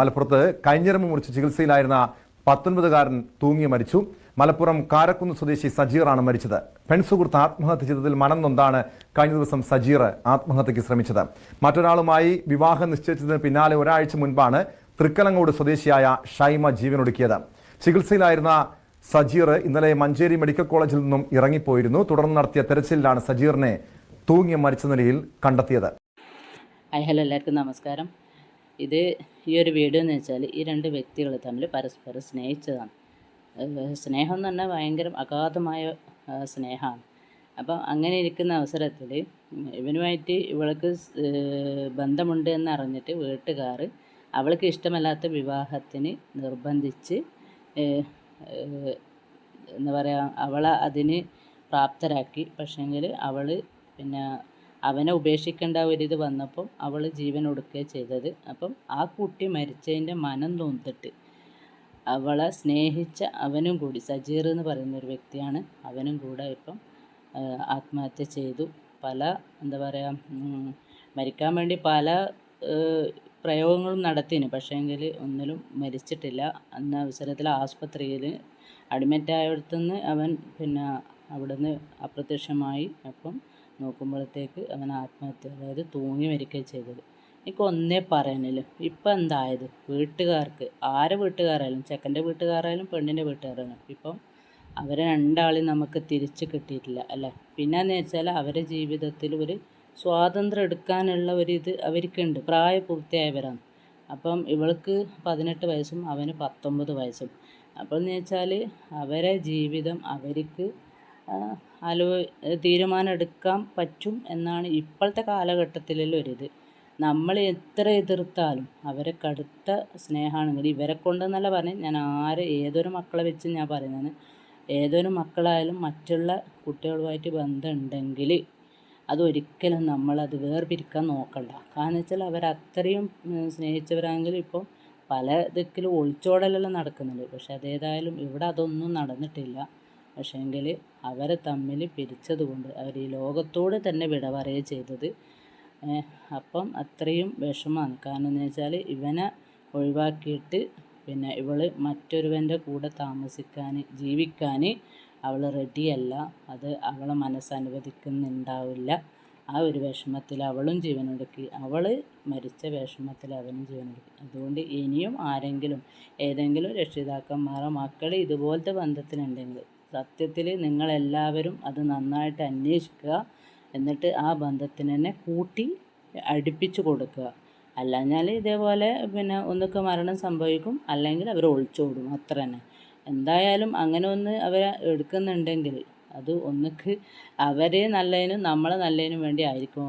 മലപ്പുറത്ത് കൈഞ്ഞിറമ്പ് മുറിച്ച് ചികിത്സയിലായിരുന്ന പത്തൊൻപതുകാരൻ തൂങ്ങി മരിച്ചു. മലപ്പുറം കാരക്കുന്ന് സ്വദേശി സജീറാണ് മരിച്ചത്. പെൺസുഹൃത്ത് ആത്മഹത്യ ചെയ്തതിൽ മനം നൊന്താണ് കഴിഞ്ഞ ദിവസം സജീർ ആത്മഹത്യയ്ക്ക് ശ്രമിച്ചത്. മറ്റൊരാളുമായി വിവാഹം നിശ്ചയിച്ചതിന് പിന്നാലെ ഒരാഴ്ച മുൻപാണ് തൃക്കലങ്ങോട് സ്വദേശിയായ ഷൈമ ജീവനൊടുക്കിയത്. ചികിത്സയിലായിരുന്ന സജീർ ഇന്നലെ മഞ്ചേരി മെഡിക്കൽ കോളേജിൽ നിന്നും ഇറങ്ങിപ്പോയിരുന്നു. തുടർന്ന് നടത്തിയ തെരച്ചിലിലാണ് സജീറിനെ തൂങ്ങി മരിച്ച നിലയിൽ കണ്ടെത്തിയത്. ഹലോ എല്ലാവർക്കും നമസ്കാരം. ഇത് ഈ ഒരു വീഡിയോ എന്ന് വെച്ചാൽ ഈ രണ്ട് വ്യക്തികൾ തമ്മിൽ പരസ്പരം സ്നേഹിച്ചതാണ്. സ്നേഹം എന്ന് പറഞ്ഞാൽ ഭയങ്കര അഗാധമായ സ്നേഹമാണ്. അപ്പം അങ്ങനെ ഇരിക്കുന്ന അവസരത്തിൽ ഇവനുമായിട്ട് ഇവൾക്ക് ബന്ധമുണ്ട് എന്ന് അറിഞ്ഞിട്ട് വീട്ടുകാർ അവൾക്ക് ഇഷ്ടമല്ലാത്ത വിവാഹത്തിന് നിർബന്ധിച്ച് എന്താ പറയുക അവളെ അതിന് പ്രാപ്തരാക്കി. പക്ഷേങ്കിൽ അവൾ പിന്നെ അവനെ ഉപേക്ഷിക്കേണ്ട ഒരിത് വന്നപ്പം അവൾ ജീവൻ ഒടുക്കുക ചെയ്തത്. അപ്പം ആ കുട്ടി മരിച്ചതിന്റെ മനം തോന്നിട്ട് അവളെ സ്നേഹിച്ച അവനും കൂടി സജീർ എന്ന് പറയുന്ന ഒരു വ്യക്തിയാണ് അവനും കൂടെ ഇപ്പം ആത്മഹത്യ ചെയ്തു. പല എന്താ പറയുക മരിക്കാൻ വേണ്ടി പല പ്രയോഗങ്ങളും നടത്തിന് പക്ഷേങ്കിൽ ഒന്നിലും മരിച്ചിട്ടില്ല. അന്ന അവസരത്തിൽ ആസ്പത്രിയിൽ അഡ്മിറ്റ് ആയയിടത്തുനിന്ന് അവൻ പിന്നെ അവിടുന്ന് അപ്രത്യക്ഷമായി അപ്പം നോക്കുമ്പോഴത്തേക്ക് അവൻ ആത്മഹത്യ അതായത് തൂങ്ങി മരിക്കുകയാണ് ചെയ്തത്. എനിക്ക് ഒന്നേ പറയാനില്ല. ഇപ്പം എന്തായത്? വീട്ടുകാർക്ക് ആരെ വീട്ടുകാരായാലും ചെക്കന്റെ വീട്ടുകാരായാലും പെണ്ണിന്റെ വീട്ടുകാരായാലും. ഇപ്പം അവരെ രണ്ടാളെയും നമുക്ക് തിരിച്ച് കിട്ടിയിട്ടില്ല അല്ലേ? പിന്നെന്ന് വെച്ചാൽ അവരുടെ ജീവിതത്തിൽ ഒരു സ്വാതന്ത്ര്യം എടുക്കാനുള്ള ഒരു ഇത് അവർക്കുണ്ട്. പ്രായപൂർത്തിയായവരാണ്. അപ്പം ഇവൾക്ക് പതിനെട്ട് വയസ്സും അവന് പത്തൊമ്പത് വയസ്സും. അപ്പോൾ എന്ന് വെച്ചാൽ അവരെ ജീവിതം അവർക്ക് ആലോ തീരുമാനം എടുക്കാൻ പറ്റും എന്നാണ് ഇപ്പോഴത്തെ കാലഘട്ടത്തിലുള്ള ഒരിത് നമ്മൾ എത്ര എതിർത്താലും അവരെ കടുത്ത സ്നേഹമാണെങ്കിൽ ഇവരെ കൊണ്ടെന്നല്ല പറഞ്ഞ് ഞാൻ ആര് ഏതൊരു മക്കളെ വെച്ച് ഞാൻ പറയുന്നത് ഏതൊരു മക്കളായാലും മറ്റുള്ള കുട്ടികളുമായിട്ട് ബന്ധമുണ്ടെങ്കിൽ അതൊരിക്കലും നമ്മളത് വേർപിരിക്കാൻ നോക്കണ്ട. കാരണം വെച്ചാൽ അവരത്രയും സ്നേഹിച്ചവരാണെങ്കിൽ ഇപ്പോൾ പല ദിക്കിലും ഒളിച്ചോടലെല്ലാം നടക്കുന്നുണ്ട് പക്ഷെ അതേതായാലും ഇവിടെ അതൊന്നും നടന്നിട്ടില്ല. പക്ഷേങ്കിൽ അവരെ തമ്മിൽ പിരിച്ചതുകൊണ്ട് അവർ ഈ ലോകത്തോട് തന്നെ വിട പറയുക ചെയ്തത് അപ്പം അത്രയും വിഷമമാണ്. കാരണം എന്ന് വെച്ചാൽ ഇവനെ ഒഴിവാക്കിയിട്ട് പിന്നെ ഇവൾ മറ്റൊരുവന്റെ കൂടെ താമസിക്കാൻ ജീവിക്കാൻ അവൾ റെഡിയല്ല അത് അവളെ മനസ്സ് അനുവദിക്കുന്നുണ്ടാവില്ല. ആ ഒരു വിഷമത്തിൽ അവളും ജീവനൊടുക്കി. അവൾ മരിച്ച വിഷമത്തിൽ അവനും ജീവനൊടുക്കി. അതുകൊണ്ട് ഇനിയും ആരെങ്കിലും ഏതെങ്കിലും രക്ഷിതാക്കന്മാരോ മക്കൾ ഇതുപോലത്തെ ബന്ധത്തിനുണ്ടെങ്കിൽ സത്യത്തിൽ നിങ്ങളെല്ലാവരും അത് നന്നായിട്ട് അന്വേഷിക്കുക. എന്നിട്ട് ആ ബന്ധത്തിന് തന്നെ കൂട്ടി അടുപ്പിച്ച് കൊടുക്കുക. അല്ലാഞ്ഞാൽ ഇതേപോലെ പിന്നെ ഒന്നൊക്കെ മരണം സംഭവിക്കും. അല്ലെങ്കിൽ അവർ ഒളിച്ചോടും അത്ര തന്നെ. എന്തായാലും അങ്ങനെ ഒന്ന് അവർ എടുക്കുന്നുണ്ടെങ്കിൽ അത് ഒന്നുക്ക് അവരെ നല്ലതിനും നമ്മളെ നല്ലതിനും വേണ്ടി ആയിരിക്കും.